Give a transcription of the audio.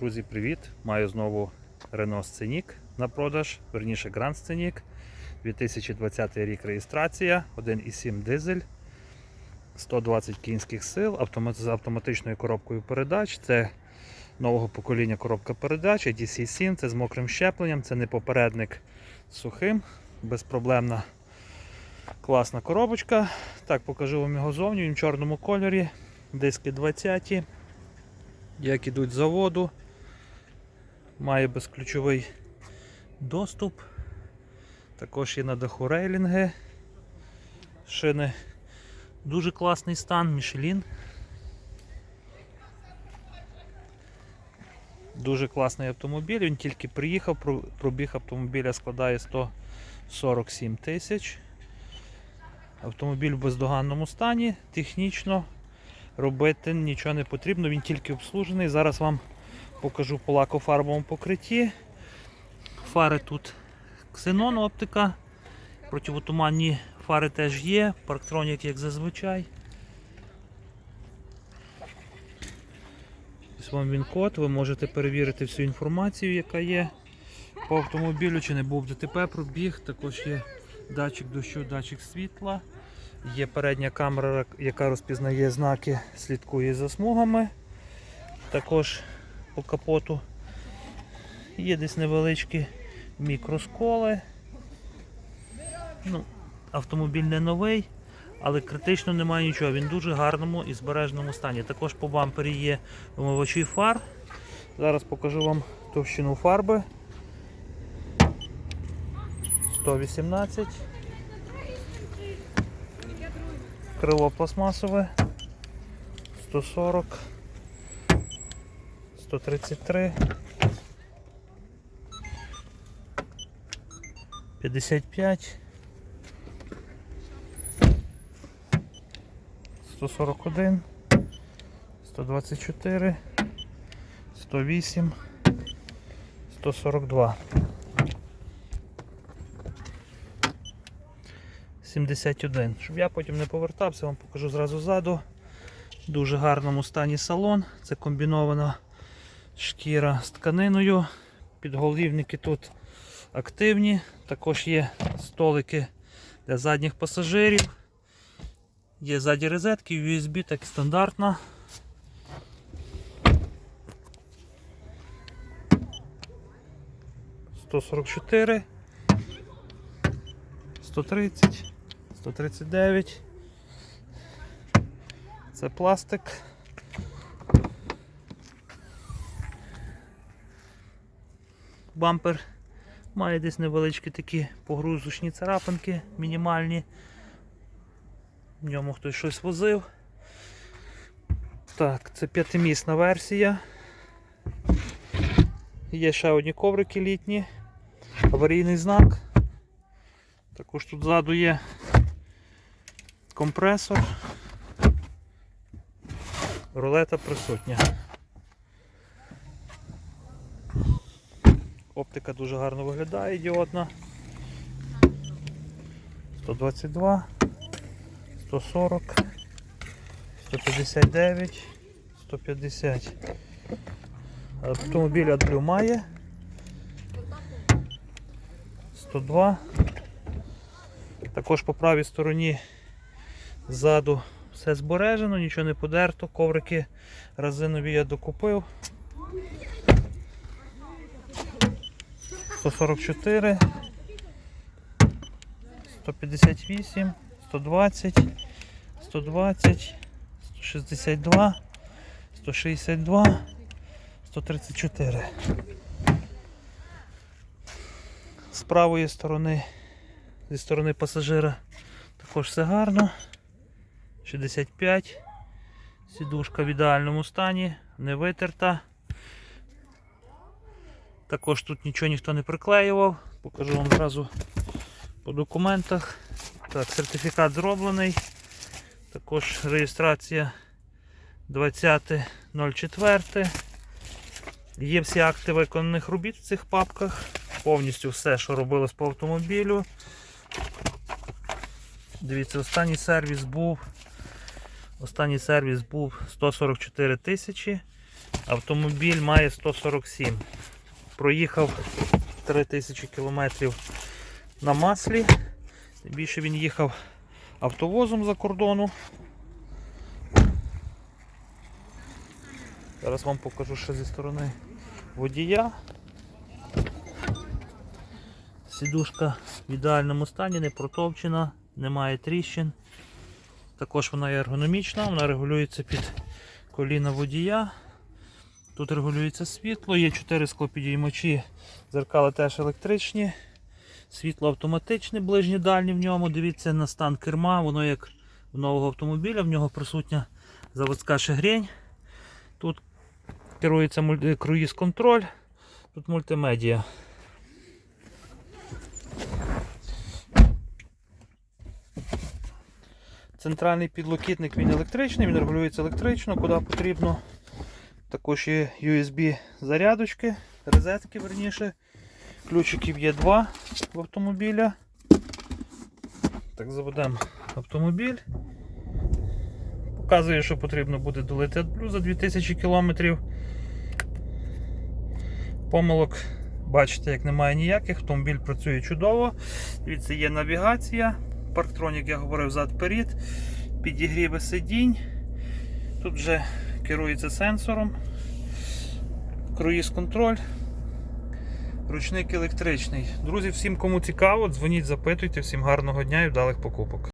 Друзі, привіт! Маю знову Renault Scenic на продаж, верніше Grand Scenic. 2020 рік реєстрація, 1,7 дизель, 120 кінських сил, автомат, з автоматичною коробкою передач. Це нового покоління коробка передач, DC7, це з мокрим щепленням, це не попередник з сухим, безпроблемна класна коробочка. Так, покажу вам його зовні, він в чорному кольорі, диски 20 як ідуть з заводу. Має безключовий доступ. Також є на даху рейлінги. Шини дуже класний стан, Мішелін. Дуже класний автомобіль, він тільки приїхав, пробіг автомобіля складає 147 тисяч. Автомобіль в бездоганному стані, технічно робити нічого не потрібно, він тільки обслужений. Зараз вам покажу по лакофарбовому покритті. Фари тут ксенон оптика. Противотуманні фари теж є, парктронік як зазвичай. Ось вам він код, ви можете перевірити всю інформацію, яка є по автомобілю, чи не був ДТП пробіг, також є датчик дощу, датчик світла. Є передня камера, яка розпізнає знаки, слідкує за смугами. Також по капоту є десь невеличкі мікросколи. Ну, автомобіль не новий, але критично немає нічого. Він в дуже гарному і збереженому стані. Також по бампері є вимивачі фар. Зараз покажу вам товщину фарби. 118. Крило пластмасове 140 133 55 141 124 108 142 71. Щоб я потім не повертався, вам покажу зразу ззаду. Дуже гарному стані салон. Це комбінована шкіра з тканиною. Підголівники тут активні. Також є столики для задніх пасажирів. Є ззаді розетки, USB, так і стандартна. Сто сорок чотири, сто тридцять. 139. Це пластик. Бампер має десь невеличкі такі погрузочні царапинки, мінімальні. В ньому хтось щось возив. Так, це п'ятимісна версія. Є ще одні коврики літні, аварійний знак. Також тут ззаду є компресор. Рулета присутня. Оптика дуже гарно виглядає діодна. 122, 140, 159, 150. Автомобіль AdBlue має. 102. Також по правій стороні ззаду все збережено, нічого не подерто, коврики резинові я докупив. 144, 158, 120, 120, 162, 162, 134. З правої сторони зі сторони пасажира також все гарно. 65. Сідушка в ідеальному стані, не витерта. Також тут нічого ніхто не приклеював. Покажу вам зразу по документах. Так, сертифікат зроблений. Також реєстрація 20.04. Є всі акти виконаних робіт в цих папках. Повністю все, що робилось по автомобілю. Дивіться, останній сервіс був. Останній сервіс був 144 тисячі. Автомобіль має 147. Проїхав 3000 кілометрів на маслі. Більше він їхав автовозом за кордону. Зараз вам покажу ще зі сторони водія. Сідушка в ідеальному стані, не протовчена, немає тріщин. Також вона є ергономічна, вона регулюється під коліна водія. Тут регулюється світло, є 4 склопідіймачі, зеркала теж електричні. Світло автоматичне, ближнє дальнє в ньому. Дивіться на стан керма, воно як в нового автомобіля, в нього присутня заводська шагрень. Тут керується круїз контроль, тут мультимедіа. Центральний підлокітник він електричний, він регулюється електрично, куди потрібно. Також є USB зарядочки, розетки верніше. Ключиків є два в автомобіля. Так, заведемо автомобіль. Показує, що потрібно буде долити AdBlue за 2000 км. Помилок, бачите, як немає ніяких, автомобіль працює чудово. Дивіться, є навігація. Парктронік, я говорив зад-перед, підігріви сидінь. Тут вже керується сенсором, круїз контроль, ручник електричний. Друзі, всім кому цікаво, дзвоніть, запитуйте, всім гарного дня і вдалих покупок.